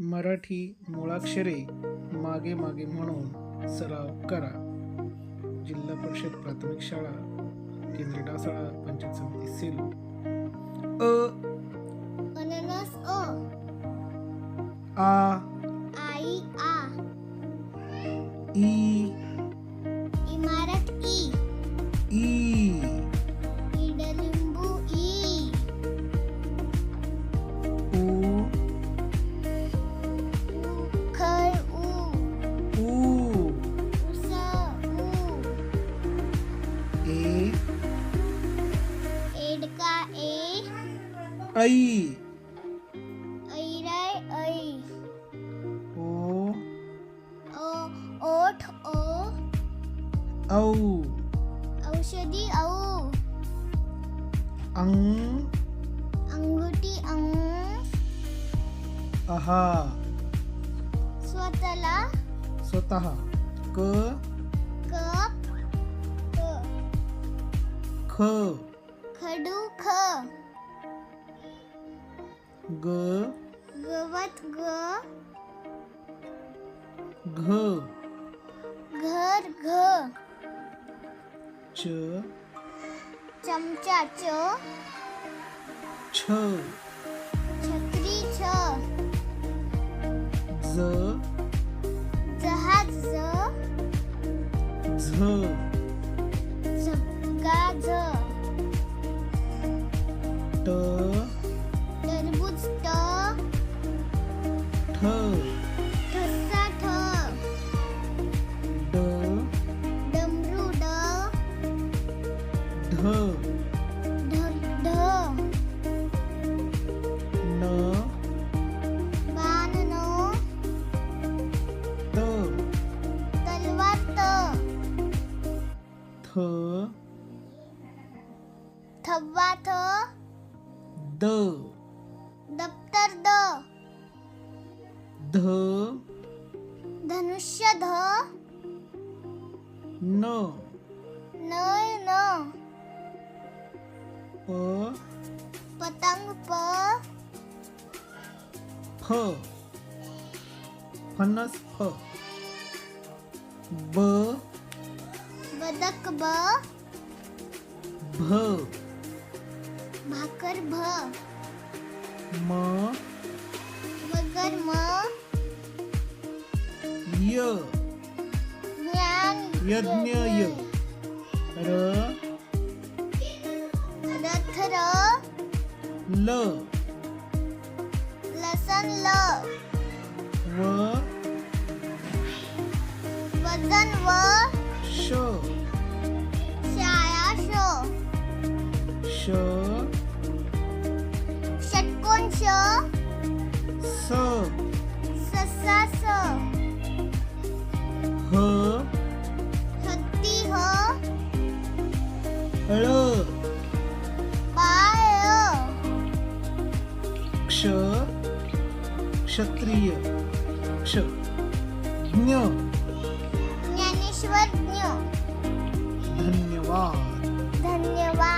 मराठी मुळाक्षरे मागे मागे म्हणून सराव करा. जिल्हा परिषद प्राथमिक शाळा केंद्र डासाळा पंचायत समिती सेलू. अ. अननस अ. आ. आई आ. ई. ए ऐ ऐराय ऐ. ओ. ओ ओठ ओ. औ. औषधी औ. अंग अंगुठी अंग आहा स्वतःला स्वतः. क. कप क. ख. खडू ख ग. गवत ग. घ. घर घ. च. चमचा च. छ. छत्री छ. ज. जहाज़ ज. झ. झबका झ booster bút booster thơ. Thơ sa thơ. Đớ. Đầm ru đớ. Thơ. Đớ đớ nớ. Ba nớ tơ. Talwa tơ. Thớ. Thập ba thớ. द। दप्तर द। ध। धनुष्य ध। न। नय न। प। पतंग प। फ। फणस फ। ब। बदक ब। भ। भाकर भ। म। मगर म। य। यज्ञ। य। र। रथ र। ल। लसन ल। व वज़न व। क्ष क्षत्रिय क्ष ज्ञ। ज्ञानेश्वर ज्ञ। धन्यवाद।